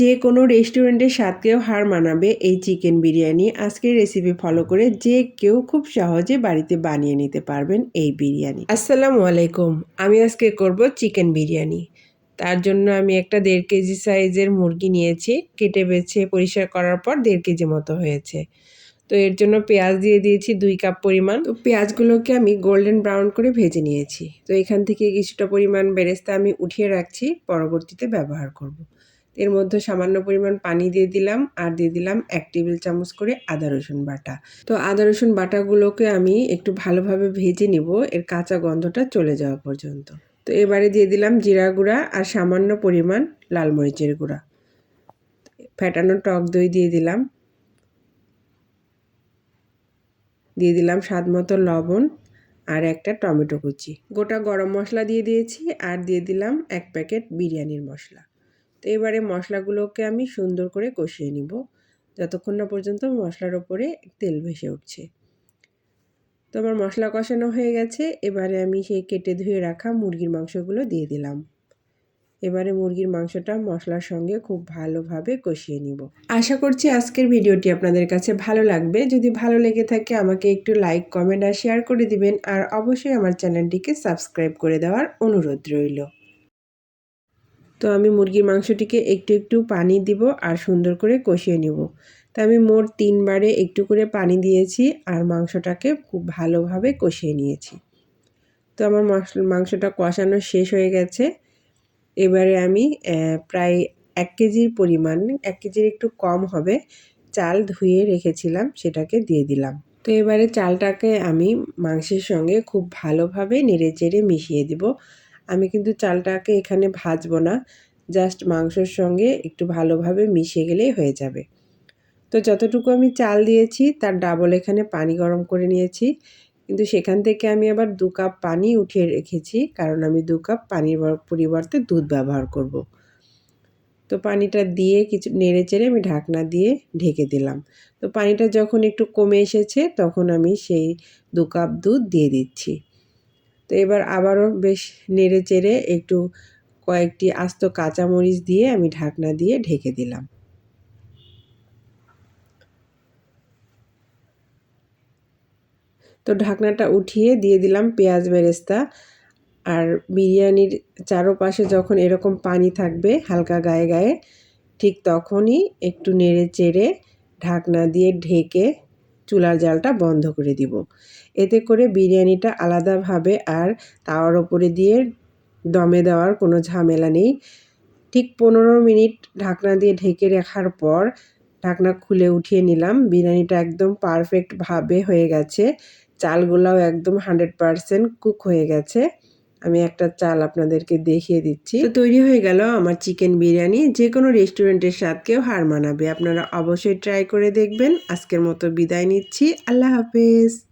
যে কোনো রেস্টুরেন্টের স্বাদকেও হার মানাবে এই চিকেন বিরিয়ানি আজকের রেসিপি ফলো করে যে কেউ খুব সহজে বাড়িতে বানিয়ে নিতে পারবেন এই বিরিয়ানি। আসসালামু আলাইকুম, আমি আজকে করব চিকেন বিরিয়ানি। তার জন্য আমি একটা দেড় কেজি সাইজের মুরগি নিয়েছি, কেটে বেছে পরিষ্কার করার পর দেড় কেজি মতো হয়েছে। তো এর জন্য পেঁয়াজ দিয়ে দিয়েছি দুই কাপ পরিমাণ। তো পেঁয়াজগুলোকে আমি গোল্ডেন ব্রাউন করে ভেজে নিয়েছি। তো এখান থেকে কিছুটা পরিমাণ বেরেস্তা আমি উঠিয়ে রাখছি, পরবর্তীতে ব্যবহার করব। এর মধ্যে সামান্য পরিমাণ পানি দিয়ে দিলাম আর দিয়ে দিলাম এক টেবিল চামচ করে আদা রসুন বাটা। তো আদা রসুন বাটাগুলোকে আমি একটু ভালোভাবে ভেজে নিব, এর কাঁচা গন্ধটা চলে যাওয়া পর্যন্ত। তো এবারে দিয়ে দিলাম জিরা গুঁড়া আর সামান্য পরিমাণ লাল মরিচের গুঁড়া। ফ্যাটানো টক দই দিয়ে দিলাম। দিয়ে দিলাম স্বাদ মতো লবণ আর একটা টমেটো কুচি। গোটা গরম মশলা দিয়ে দিয়েছি আর দিয়ে দিলাম এক প্যাকেট বিরিয়ানির মশলা। তো এবারে মশলাগুলোকে আমি সুন্দর করে কষিয়ে নিব। যতক্ষণ না পর্যন্ত মশলার ওপরে তেল ভেসে উঠছে। তো আমার মশলা কষানো হয়ে গেছে। এবারে আমি সেই কেটে ধুয়ে রাখা মুরগির মাংসগুলো দিয়ে দিলাম। এবারে মুরগির মাংসটা মশলার সঙ্গে খুব ভালোভাবে কষিয়ে নিব। আশা করছি আজকের ভিডিওটি আপনাদের কাছে ভালো লাগবে। যদি ভালো লেগে থাকে আমাকে একটু লাইক, কমেন্ট আর শেয়ার করে দিবেন। আর অবশ্যই আমার চ্যানেলটিকে সাবস্ক্রাইব করে দেওয়ার অনুরোধ রইল। তো আমি মুরগির মাংসটিকে একটু একটু পানি দিব আর সুন্দর করে কষিয়ে নিব। তো আমি মোট তিনবারে একটু করে পানি দিয়েছি আর মাংসটাকে খুব ভালোভাবে কষিয়ে নিয়েছি। তো আমার মাংসটা কষানো শেষ হয়ে গেছে। এবারে আমি প্রায় এক কেজির পরিমাণ, এক কেজির একটু কম হবে, চাল ধুয়ে রেখেছিলাম, সেটাকে দিয়ে দিলাম। তো এবারে চালটাকে আমি মাংসের সঙ্গে খুব ভালোভাবে নেড়ে চেড়ে মিশিয়ে দিব। আমি কিন্তু চালটাকে এখানে ভাজবো না জাস্ট মাংসর সঙ্গে একটু ভালোভাবে মিশে গেলেই হয়ে যাবে। তো যতটুকু আমি চাল দিয়েছি, তার ডাবল এখানে পানি গরম করে নিয়েছি, কিন্তু সেখান থেকে আমি আবার দু কাপ পানি উঠিয়ে রেখেছি, কারণ আমি দু কাপ পানির পরিবর্তে দুধ ব্যবহার করব। তো পানিটা দিয়ে কিছু নেড়ে চেড়ে আমি ঢাকনা দিয়ে ঢেকে দিলাম। তো পানিটা যখন একটু কমে এসেছে, তখন আমি সেই দু কাপ দুধ দিয়ে দিচ্ছি। তো এবার আবারও বেশ নেড়ে চেড়ে একটু কয়েকটি আস্ত কাঁচামরিচ দিয়ে আমি ঢাকনা দিয়ে ঢেকে দিলাম। তো ঢাকনাটা উঠিয়ে দিয়ে দিলাম পেঁয়াজ বেরেস্তা আর বিরিয়ানির চারোপাশে যখন এরকম পানি থাকবে হালকা গায়ে গায়ে, ঠিক তখনই একটু নেড়ে চেড়ে ঢাকনা দিয়ে ঢেকে চুলার জালটা বন্ধ করে দিব। এতে করে বিরিয়ানিটা আলাদাভাবে আর তাওয়ার ওপরে দিয়ে দমে দেওয়ার কোনো ঝামেলা নেই। ঠিক পনেরো মিনিট ঢাকনা দিয়ে ঢেকে রাখার পর ঢাকনা খুলে উঠিয়ে নিলাম। বিরিয়ানিটা একদম পারফেক্টভাবে হয়ে গেছে। চালগুলাও একদম হান্ড্রেড পারসেন্ট কুক হয়ে গেছে। আমি একটা চাল আপনাদেরকে দেখিয়ে দিচ্ছি। তো তৈরি হয়ে গেল আমার চিকেন বিরিয়ানি। যে কোনো রেস্টুরেন্টের স্বাদকেও হার মানাবে। আপনারা অবশ্যই ট্রাই করে দেখবেন। আজকের মতো বিদায় নিচ্ছি। আল্লাহ হাফেজ।